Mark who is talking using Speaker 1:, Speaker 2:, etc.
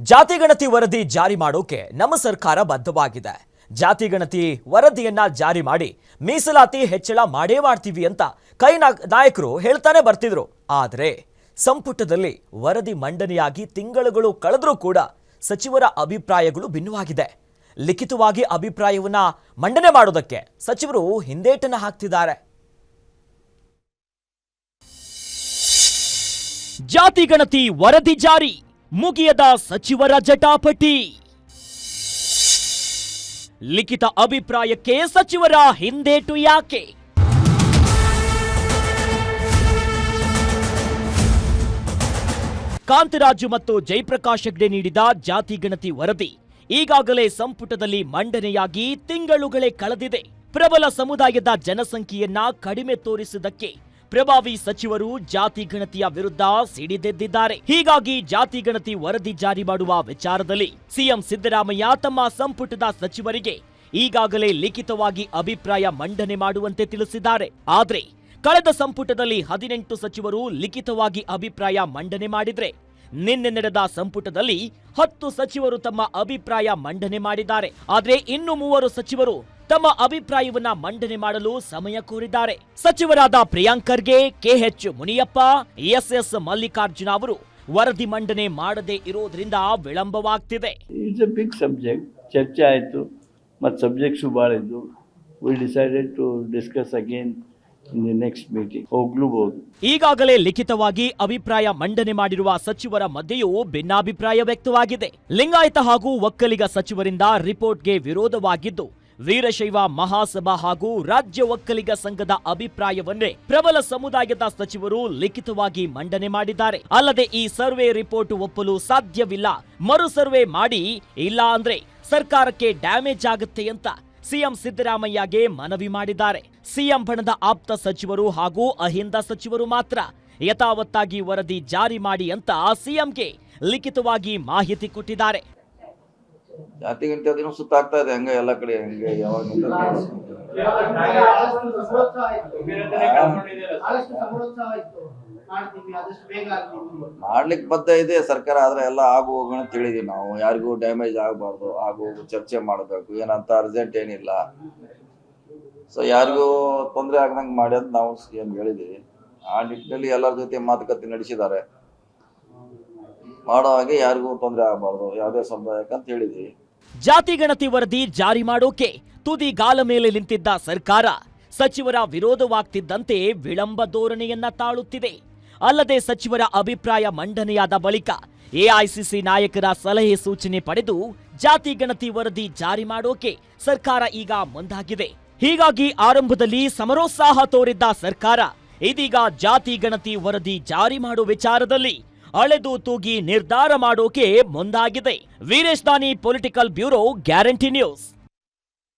Speaker 1: ಜಾತಿ ಗಣತಿ ವರದಿ ಜಾರಿ ಮಾಡೋಕೆ ನಮ್ಮ ಸರ್ಕಾರ ಬದ್ಧವಾಗಿದೆ. ಜಾತಿ ಗಣತಿ ವರದಿಯನ್ನ ಜಾರಿ ಮಾಡಿ ಮೀಸಲಾತಿ ಹೆಚ್ಚಳ ಮಾಡೇ ಮಾಡ್ತೀವಿ ಅಂತ ಕೈ ನಾಯಕರು ಹೇಳ್ತಾನೆ ಬರ್ತಿದ್ರು. ಆದರೆ ಸಂಪುಟದಲ್ಲಿ ವರದಿ ಮಂಡನೆಯಾಗಿ ತಿಂಗಳುಗಳು ಕಳೆದರೂ ಕೂಡ ಸಚಿವರ ಅಭಿಪ್ರಾಯಗಳು ಭಿನ್ನವಾಗಿದೆ. ಲಿಖಿತವಾಗಿ ಅಭಿಪ್ರಾಯವನ್ನ ಮಂಡನೆ ಮಾಡೋದಕ್ಕೆ ಸಚಿವರು ಹಿಂದೇಟನ ಹಾಕ್ತಿದ್ದಾರೆ. ಜಾತಿ ಗಣತಿ ವರದಿ ಜಾರಿ. ಮುಗಿಯದ ಸಚಿವರ ಜಟಾಪಟಿ. ಲಿಖಿತ ಅಭಿಪ್ರಾಯಕ್ಕೆ ಸಚಿವರ ಹಿಂದೇಟು ಯಾಕೆ? ಕಾಂತರಾಜು ಮತ್ತು ಜಯಪ್ರಕಾಶ್ ಹೆಗ್ಡೆ ನೀಡಿದ ಜಾತಿ ಗಣತಿ ವರದಿ ಈಗಾಗಲೇ ಸಂಪುಟದಲ್ಲಿ ಮಂಡನೆಯಾಗಿ ತಿಂಗಳುಗಳೇ ಕಳೆದಿದೆ. ಪ್ರಬಲ ಸಮುದಾಯದ ಜನಸಂಖ್ಯೆಯನ್ನ ಕಡಿಮೆ ತೋರಿಸುವುದಕ್ಕೆ ಪ್ರಭಾವಿ ಸಚಿವರು ಜಾತಿ ಗಣತಿಯ ವಿರುದ್ಧ ಸಿಡಿದೆದ್ದಿದ್ದಾರೆ. ಹೀಗಾಗಿ ಜಾತಿ ಗಣತಿ ವರದಿ ಜಾರಿ ಮಾಡುವ ವಿಚಾರದಲ್ಲಿ ಸಿಎಂ ಸಿದ್ದರಾಮಯ್ಯ ತಮ್ಮ ಸಂಪುಟದ ಸಚಿವರಿಗೆ ಈಗಾಗಲೇ ಲಿಖಿತವಾಗಿ ಅಭಿಪ್ರಾಯ ಮಂಡನೆ ಮಾಡುವಂತೆ ತಿಳಿಸಿದ್ದಾರೆ. ಆದರೆ ಕಳೆದ ಸಂಪುಟದಲ್ಲಿ ಹದಿನೆಂಟು ಸಚಿವರು ಲಿಖಿತವಾಗಿ ಅಭಿಪ್ರಾಯ ಮಂಡನೆ ಮಾಡಿದ್ರೆ ನಿನ್ನೆ ನಡೆದ ಸಂಪುಟದಲ್ಲಿ ಹತ್ತು ಸಚಿವರು ತಮ್ಮ ಅಭಿಪ್ರಾಯ ಮಂಡನೆ ಮಾಡಿದ್ದಾರೆ. ಆದರೆ ಇನ್ನು ಮೂವರು ಸಚಿವರು ತಮ್ಮ ಅಭಿಪ್ರಾಯವನ್ನ ಮಂಡನೆ ಮಾಡಲು ಸಮಯ ಕೋರಿದ್ದಾರೆ. ಸಚಿವರಾದ ಪ್ರಿಯಾಂಕ್ ಖರ್ಗೆ, ಕೆಎಚ್ ಮುನಿಯಪ್ಪ, ಎಸ್ಎಸ್ ಮಲ್ಲಿಕಾರ್ಜುನ ಅವರು ವರದಿ ಮಂಡನೆ ಮಾಡದೇ ಇರೋದ್ರಿಂದ ವಿಳಂಬವಾಗ್ತಿದೆ.
Speaker 2: ಬಿಗ್ ಸಬ್ಜೆಕ್ಟ್ ಚರ್ಚೆ ಆಯಿತು. ಮತ್ತು ಸಬ್ಜೆಕ್ಟ್ಸು ಭಾಳ ಇದ್ದು we decided to discuss again
Speaker 1: ಈಗಾಗಲೇ ಲಿಖಿತವಾಗಿ ಅಭಿಪ್ರಾಯ ಮಂಡನೆ ಮಾಡಿರುವ ಸಚಿವರ ಮಧ್ಯೆಯೂ ಭಿನ್ನಾಭಿಪ್ರಾಯ ವ್ಯಕ್ತವಾಗಿದೆ. ಲಿಂಗಾಯತ ಹಾಗೂ ಒಕ್ಕಲಿಗ ಸಚಿವರಿಂದ ರಿಪೋರ್ಟ್ಗೆ ವಿರೋಧವಾಗಿದ್ದು, ವೀರಶೈವ ಮಹಾಸಭಾ ಹಾಗೂ ರಾಜ್ಯ ಒಕ್ಕಲಿಗ ಸಂಘದ ಅಭಿಪ್ರಾಯವನ್ನೇ ಪ್ರಬಲ ಸಮುದಾಯದ ಸಚಿವರು ಲಿಖಿತವಾಗಿ ಮಂಡನೆ ಮಾಡಿದ್ದಾರೆ. ಅಲ್ಲದೆ ಈ ಸರ್ವೆ ರಿಪೋರ್ಟ್ ಒಪ್ಪಲು ಸಾಧ್ಯವಿಲ್ಲ. ಮರು ಸರ್ವೆ ಮಾಡಿ ಇಲ್ಲ ಅಂದ್ರೆ ಸರ್ಕಾರಕ್ಕೆ ಡ್ಯಾಮೇಜ್ ಆಗುತ್ತೆ ಅಂತ ಸಿಎಂ ಸಿದ್ದರಾಮಯ್ಯಗೆ ಮನವಿ ಮಾಡಿದ್ದಾರೆ. ಸಿಎಂ ಬಣದ ಆಪ್ತ ಸಚಿವರು ಹಾಗೂ ಅಹಿಂದ ಸಚಿವರು ಮಾತ್ರ ಯಥಾವತ್ತಾಗಿ ವರದಿ ಜಾರಿ ಮಾಡಿ ಅಂತ ಸಿಎಂಗೆ ಲಿಖಿತವಾಗಿ ಮಾಹಿತಿ ಕೊಟ್ಟಿದ್ದಾರೆ.
Speaker 3: ಜಾತಿ ಗಂಟೆ ಅದೇನೋ ಸುತ್ತಾಗ್ತಾ ಇದೆ ಹಂಗೆ ಎಲ್ಲ ಕಡೆ ಹಂಗೆ ಯಾವಾಗ
Speaker 4: ಆದಷ್ಟು
Speaker 3: ಮಾಡ್ಲಿಕ್ಕೆ ಬದ್ಧ ಇದೆ, ಸರ್ಕಾರ ಆದ್ರೆ ಎಲ್ಲ ಆಗು ಹೋಗೋಣ ತಿಳಿದೀವಿ ನಾವು. ಯಾರಿಗೂ ಡ್ಯಾಮೇಜ್ ಆಗಬಾರ್ದು ಆಗು ಚರ್ಚೆ ಮಾಡಬೇಕು. ಏನಂತ ಅರ್ಜೆಂಟ್ ಏನಿಲ್ಲ. ಸೊ ಯಾರಿಗೂ ತೊಂದರೆ ಆಗದಂಗೆ ಮಾಡಿ ಅಂತ ನಾವು ಹೇಳಿದೆ ಆ ನಿಟ್ಟಿನಲ್ಲಿ ಎಲ್ಲರ ಜೊತೆ ಮಾತುಕತೆ ನಡೆಸಿದ್ದಾರೆ. ಮಾಡೋ ಹಾಗೆ ಯಾರಿಗೂ ತೊಂದರೆ ಆಗಬಾರ್ದು, ಯಾವುದೇ ಸಮುದಾಯಕ್ಕೆ ಅಂತ ಹೇಳಿದೆ
Speaker 1: ಜಾತಿ ಗಣತಿ ವರದಿ ಜಾರಿ ಮಾಡೋಕೆ ತುದಿಗಾಲ ಮೇಲೆ ನಿಂತಿದ್ದ ಸರ್ಕಾರ ಸಚಿವರ ವಿರೋಧವಾಗ್ತಿದ್ದಂತೆ ವಿಳಂಬ ಧೋರಣೆಯನ್ನ ತಾಳುತ್ತಿದೆ. ಅಲ್ಲದೆ ಸಚಿವರ ಅಭಿಪ್ರಾಯ ಮಂಡನೆಯಾದ ಬಳಿಕ ಎಐಸಿಸಿ ನಾಯಕರ ಸಲಹೆ ಸೂಚನೆ ಪಡೆದು ಜಾತಿ ಗಣತಿ ವರದಿ ಜಾರಿ ಮಾಡೋಕೆ ಸರ್ಕಾರ ಈಗ ಮುಂದಾಗಿದೆ. ಹೀಗಾಗಿ ಆರಂಭದಲ್ಲಿ ಸಮರೋತ್ಸಾಹ ತೋರಿದ್ದ ಸರ್ಕಾರ, ಇದೀಗ ಜಾತಿ ಗಣತಿ ವರದಿ ಜಾರಿ ಮಾಡೋ ವಿಚಾರದಲ್ಲಿ ಅಳೆದು ತೂಗಿ ನಿರ್ಧಾರ ಮಾಡೋಕೆ ಮುಂದಾಗಿದೆ. ವೀರೇಶ್ ದಾನಿ ಪೊಲಿಟಿಕಲ್ ಬ್ಯೂರೋ, ಗ್ಯಾರಂಟಿ ನ್ಯೂಸ್.